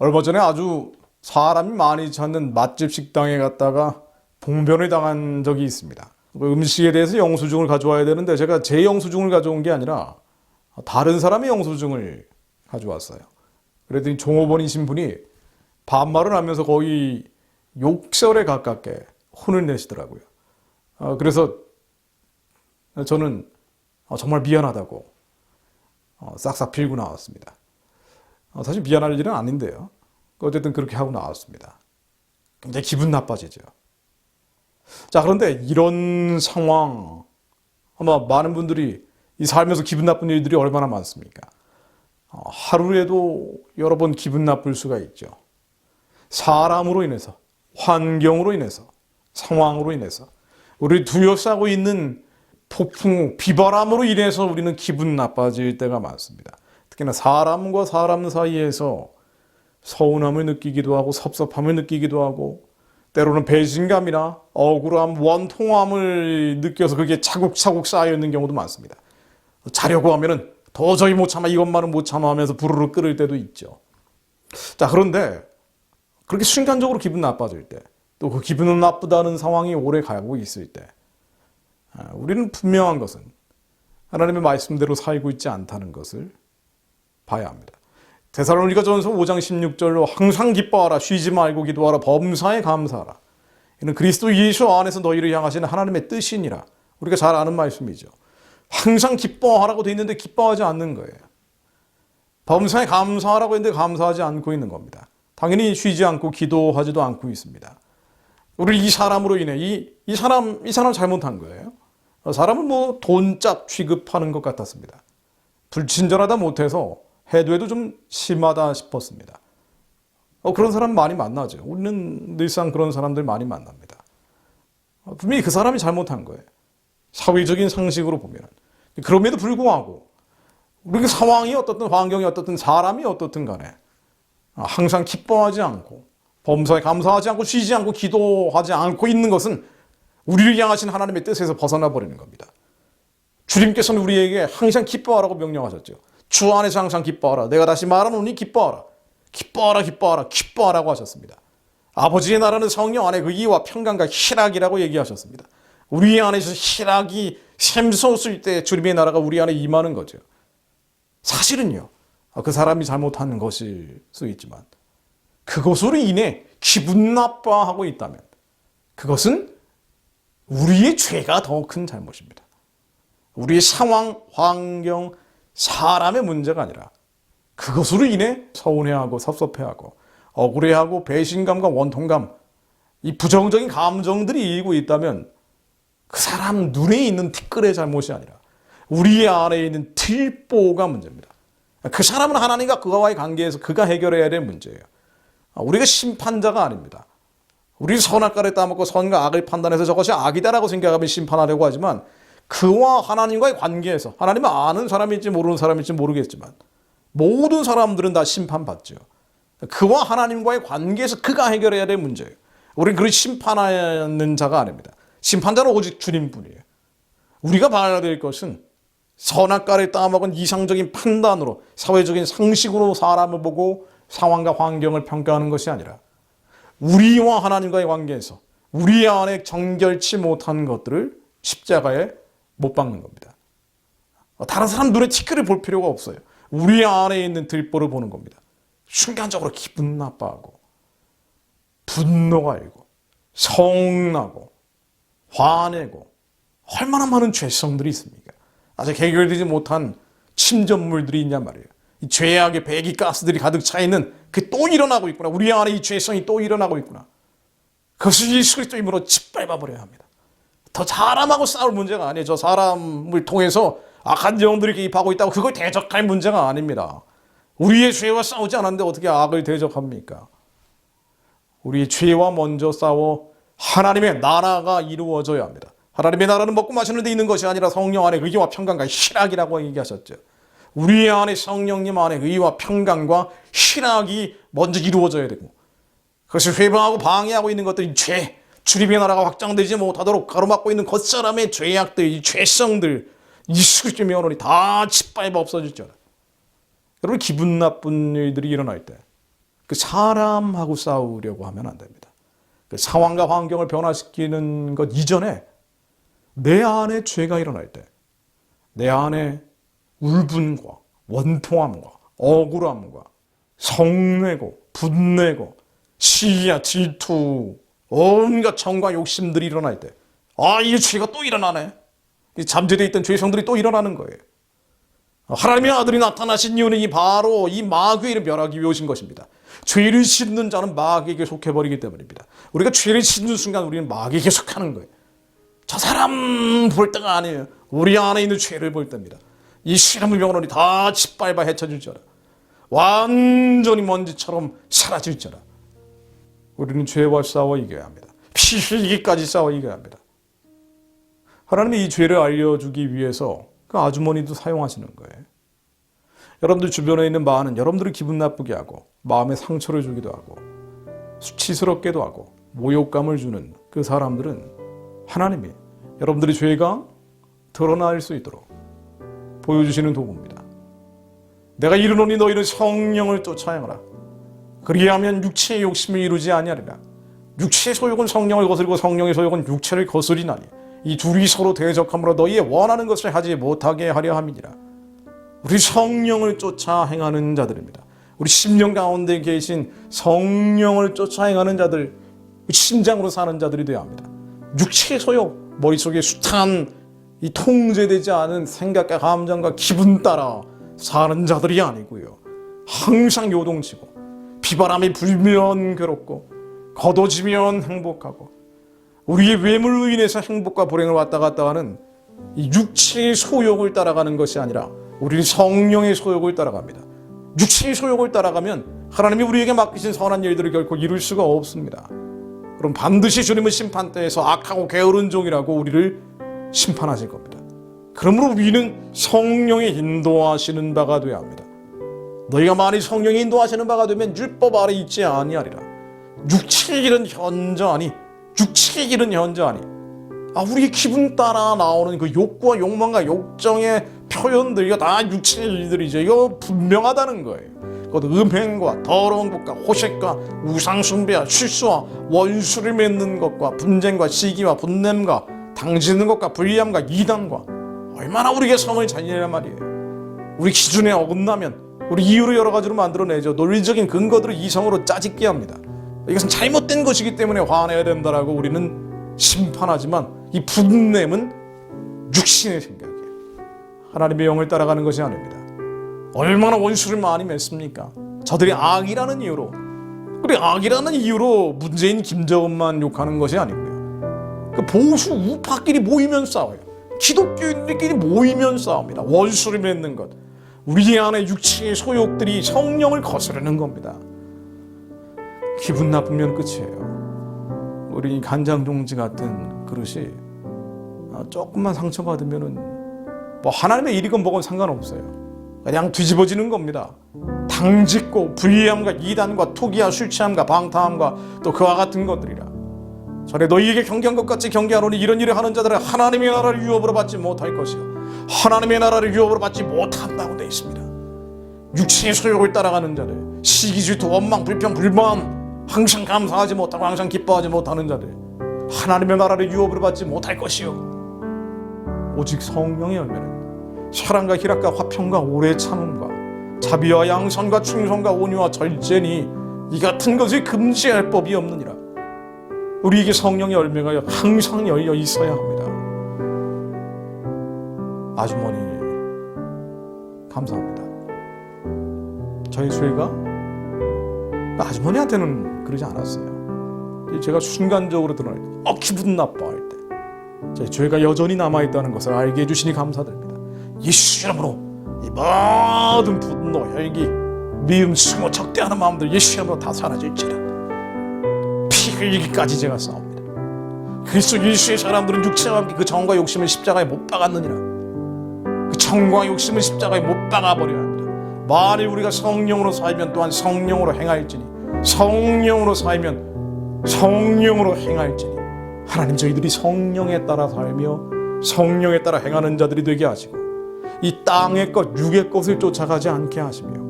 얼마 전에 아주 사람이 많이 찾는 맛집 식당에 갔다가 봉변을 당한 적이 있습니다. 그 음식에 대해서 영수증을 가져와야 되는데 제가 제 영수증을 가져온 게 아니라 다른 사람의 영수증을 가져왔어요. 그랬더니 종업원이신 분이 반말을 하면서 거의 욕설에 가깝게 혼을 내시더라고요. 어, 그래서 저는 어, 정말 미안하다고 어, 싹싹 빌고 나왔습니다. 어, 사실 미안할 일은 아닌데요. 어쨌든 그렇게 하고 나왔습니다. 굉장히 기분 나빠지죠. 자, 그런데 이런 상황, 아마 많은 분들이 이 살면서 기분 나쁜 일들이 얼마나 많습니까? 어, 하루에도 여러 번 기분 나쁠 수가 있죠. 사람으로 인해서, 환경으로 인해서, 상황으로 인해서, 우리 두려싸고 있는 폭풍, 비바람으로 인해서 우리는 기분 나빠질 때가 많습니다. 특히나 사람과 사람 사이에서 서운함을 느끼기도 하고 섭섭함을 느끼기도 하고 때로는 배신감이나 억울함, 원통함을 느껴서 그게 차곡차곡 쌓여 있는 경우도 많습니다. 자려고 하면은 도저히 못 참아 이것만은 못 참아 하면서 부르르 끓을 때도 있죠. 자 그런데 그렇게 순간적으로 기분 나빠질 때 또 그 기분은 나쁘다는 상황이 오래 가고 있을 때 아, 우리는 분명한 것은 하나님의 말씀대로 살고 있지 않다는 것을 봐야 합니다. 데살로니가 전서 5장 16절로 항상 기뻐하라 쉬지 말고 기도하라 범사에 감사하라. 이는 그리스도 예수 안에서 너희를 향하시는 하나님의 뜻이니라. 우리가 잘 아는 말씀이죠. 항상 기뻐하라고 돼 있는데 기뻐하지 않는 거예요. 범사에 감사하라고 했는데 감사하지 않고 있는 겁니다. 당연히 쉬지 않고 기도하지도 않고 있습니다. 우리 이 사람으로 인해 이, 이 사람 이 사람 잘못한 거예요. 사람은 뭐 돈짝 취급하는 것 같았습니다. 불친절하다 못해서 해도 해도 좀 심하다 싶었습니다. 어, 그런 사람 많이 만나죠. 우리는 늘상 그런 사람들 많이 만납니다. 어, 분명히 그 사람이 잘못한 거예요. 사회적인 상식으로 보면. 그럼에도 불구하고 우리 그 상황이 어떻든 환경이 어떻든 사람이 어떻든 간에 항상 기뻐하지 않고 범사에 감사하지 않고 쉬지 않고 기도하지 않고 있는 것은 우리를 향하신 하나님의 뜻에서 벗어나 버리는 겁니다. 주님께서는 우리에게 항상 기뻐하라고 명령하셨죠. 주 안에서 항상 기뻐하라. 내가 다시 말하노니 기뻐하라. 기뻐하라, 기뻐하라, 기뻐하라고 하셨습니다. 아버지의 나라는 성령 안에 그 이와 평강과 희락이라고 얘기하셨습니다. 우리 안에서 희락이 샘솟을 때 주님의 나라가 우리 안에 임하는 거죠. 사실은요, 그 사람이 잘못한 것일 수 있지만, 그것으로 인해 기분 나빠하고 있다면, 그것은 우리의 죄가 더 큰 잘못입니다. 우리의 상황, 환경, 사람의 문제가 아니라 그것으로 인해 서운해하고 섭섭해하고 억울해하고 배신감과 원통감, 이 부정적인 감정들이 일고 있다면 그 사람 눈에 있는 티끌의 잘못이 아니라 우리 안에 있는 틀보가 문제입니다. 그 사람은 하나님과 그와의 관계에서 그가 해결해야 될 문제예요. 우리가 심판자가 아닙니다. 우리 선악과를 따먹고 선과 악을 판단해서 저것이 악이다라고 생각하면 심판하려고 하지만 그와 하나님과의 관계에서 하나님은 아는 사람일지 모르는 사람일지 모르겠지만 모든 사람들은 다 심판받죠. 그와 하나님과의 관계에서 그가 해결해야 될 문제예요. 우리는 그를 심판하는 자가 아닙니다. 심판자는 오직 주님뿐이에요. 우리가 봐야 될 것은 선악과를 따먹은 이상적인 판단으로 사회적인 상식으로 사람을 보고 상황과 환경을 평가하는 것이 아니라 우리와 하나님과의 관계에서 우리 안에 정결치 못한 것들을 십자가에 못 박는 겁니다. 다른 사람 눈에 티끌을 볼 필요가 없어요. 우리 안에 있는 들보를 보는 겁니다. 순간적으로 기분 나빠하고 분노가 일고 성나고 화내고 얼마나 많은 죄성들이 있습니까? 아직 해결되지 못한 침전물들이 있냔 말이에요. 이 죄악의 배기 가스들이 가득 차 있는 그 또 일어나고 있구나. 우리 안에 이 죄성이 또 일어나고 있구나. 그것을 예수 그리스도 이름으로 짓밟아 버려야 합니다. 더 사람하고 싸울 문제가 아니에요. 저 사람을 통해서 악한 영들이 개입하고 있다고 그걸 대적할 문제가 아닙니다. 우리의 죄와 싸우지 않았는데 어떻게 악을 대적합니까? 우리의 죄와 먼저 싸워 하나님의 나라가 이루어져야 합니다. 하나님의 나라는 먹고 마시는 데 있는 것이 아니라 성령 안에 의와 평강과 희락이라고 얘기하셨죠. 우리 안에 성령님 안에 의와 평강과 희락이 먼저 이루어져야 되고 그것을 회방하고 방해하고 있는 것들이 죄, 주님의 나라가 확장되지 못하도록 가로막고 있는 겉사람의 죄악들, 이 죄성들, 예수 명언이 다 짓밟아 없어질 줄 알아요. 여러분 기분 나쁜 일들이 일어날 때 그 사람하고 싸우려고 하면 안 됩니다. 그 상황과 환경을 변화시키는 것 이전에 내 안에 죄가 일어날 때, 내 안에 울분과 원통함과 억울함과 성내고 분내고 시기야 질투 온갖 정과 욕심들이 일어날 때, 아, 이 죄가 또 일어나네. 이 잠재되어 있던 죄성들이 또 일어나는 거예요. 하나님의 아들이 나타나신 이유는 이 바로 이 마귀를 멸하기 위해 오신 것입니다. 죄를 씻는 자는 마귀에게 속해버리기 때문입니다. 우리가 죄를 씻는 순간 우리는 마귀에게 속하는 거예요. 저 사람 볼 때가 아니에요. 우리 안에 있는 죄를 볼 때입니다. 이 시름의 병원이 다 짓밟아 헤쳐질 줄 알아. 완전히 먼지처럼 사라질 줄 알아. 우리는 죄와 싸워 이겨야 합니다. 피 흘리기까지 싸워 이겨야 합니다. 하나님이 이 죄를 알려주기 위해서 그 아주머니도 사용하시는 거예요. 여러분들 주변에 있는 많은 여러분들을 기분 나쁘게 하고 마음에 상처를 주기도 하고 수치스럽게도 하고 모욕감을 주는 그 사람들은 하나님이 여러분들의 죄가 드러날 수 있도록 보여주시는 도구입니다. 내가 이르노니 너희는 성령을 쫓아 행하라. 그리하면 육체의 욕심을 이루지 아니하리라. 육체의 소욕은 성령을 거스르고 성령의 소욕은 육체를 거스리나니 이 둘이 서로 대적함으로 너희의 원하는 것을 하지 못하게 하려 함이니라. 우리 성령을 쫓아 행하는 자들입니다. 우리 심령 가운데 계신 성령을 쫓아 행하는 자들, 심장으로 사는 자들이 되어야 합니다. 육체의 소욕, 머릿속에 숱한 이 통제되지 않은 생각과 감정과 기분 따라 사는 자들이 아니고요. 항상 요동치고 비바람이 불면 괴롭고 걷어지면 행복하고 우리의 외물로 인해서 행복과 불행을 왔다 갔다 하는 이 육체의 소욕을 따라가는 것이 아니라 우리는 성령의 소욕을 따라갑니다. 육체의 소욕을 따라가면 하나님이 우리에게 맡기신 선한 일들을 결코 이룰 수가 없습니다. 그럼 반드시 주님은 심판대에서 악하고 게으른 종이라고 우리를 심판하실 겁니다. 그러므로 우리는 성령의 인도하시는 바가 되어야 합니다. 너희가 만일 성령이 인도하시는 바가 되면 율법 아래 있지 아니하리라. 육체의 길은 현저하니 육체의 길은 현저하니 아 우리 기분 따라 나오는 그 욕구와 욕망과 욕정의 표현들 이거 다 육체의 일들이죠. 이거 분명하다는 거예요. 곧 음행과 더러운 것과 호색과 우상 숭배와 실수와 원수를 맺는 것과 분쟁과 시기와 분냄과 당지는 것과 불리함과 이단과 얼마나 우리에게 성을 잔인하란 말이에요. 우리 기준에 어긋나면 우리 이유를 여러 가지로 만들어내죠. 논리적인 근거들을 이성으로 짜집게 합니다. 이것은 잘못된 것이기 때문에 화내야 된다라고 우리는 심판하지만 이 분냄은 육신의 생각이에요. 하나님의 영을 따라가는 것이 아닙니다. 얼마나 원수를 많이 맺습니까? 저들이 악이라는 이유로 그래 악이라는 이유로 문재인 김정은만 욕하는 것이 아니고요. 그 보수 우파끼리 모이면 싸워요. 기독교인들끼리 모이면 싸웁니다. 원수를 맺는 것. 우리 안에 육체의 소욕들이 성령을 거스르는 겁니다. 기분 나쁘면 끝이에요. 우리 간장 종지 같은 그릇이 아, 조금만 상처받으면은 뭐 하나님의 일이건 뭐건 상관없어요. 그냥 뒤집어지는 겁니다. 당짓고 불리함과 이단과 투기와 술 취함과 방탕함과 또 그와 같은 것들이라. 전에 너희에게 경계한 것 같이 경계하노니 이런 일을 하는 자들은 하나님의 나라를 유업으로 받지 못할 것이요 하나님의 나라를 유업으로 받지 못한다고 되어 있습니다. 육체의 소욕을 따라가는 자들, 시기 질투, 원망, 불평, 불만, 항상 감사하지 못하고 항상 기뻐하지 못하는 자들, 하나님의 나라를 유업으로 받지 못할 것이요 오직 성령의 열매는 사랑과 희락과 화평과 오래 참음과 자비와 양선과 충성과 온유와 절제니 이 같은 것을 금지할 법이 없느니라. 우리에게 성령의 열매가 항상 열려 있어야 합니다. 아주머니 감사합니다. 저희 죄가 아주머니한테는 그러지 않았어요. 제가 순간적으로 드러날 때, 어 기분 나빠할 때, 제 죄가 여전히 남아 있다는 것을 알게 해주시니 감사드립니다. 예수 이름으로 이 모든 분노, 혈기, 미움, 수모, 적대하는 마음들 예수 이름으로 다 사라질지라. 피 흘리기까지 제가 싸웁니다. 그리스도 예수의 사람들은 육체와 함께 그 정과 욕심을 십자가에 못 박았느니라. 그 정과 욕심을 십자가에 못 박아버려야 합니다. 만일 우리가 성령으로 살면 또한 성령으로 행할지니 성령으로 살면 성령으로 행할지니 하나님 저희들이 성령에 따라 살며 성령에 따라 행하는 자들이 되게 하시고 이 땅의 것 육의 것을 쫓아가지 않게 하시며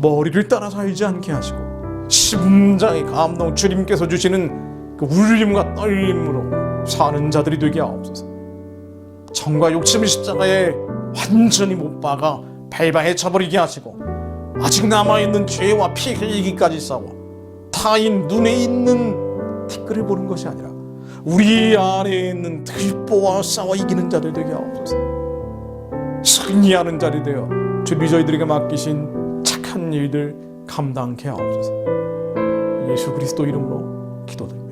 머리를 따라 살지 않게 하시고 심장의 감동 주님께서 주시는 그 울림과 떨림으로 사는 자들이 되게 하옵소서. 정과 욕심의 십자가에 완전히 못 박아 벨방에 쳐버리게 하시고 아직 남아있는 죄와 피 흘리기까지 싸워 타인 눈에 있는 티끌을 보는 것이 아니라 우리 안에 있는 들보와 싸워 이기는 자들 되게 하옵소서. 승리하는 자리 되어 주님이 저희들에게 맡기신 착한 일들 감당케 하옵소서. 예수 그리스도 이름으로 기도드립니다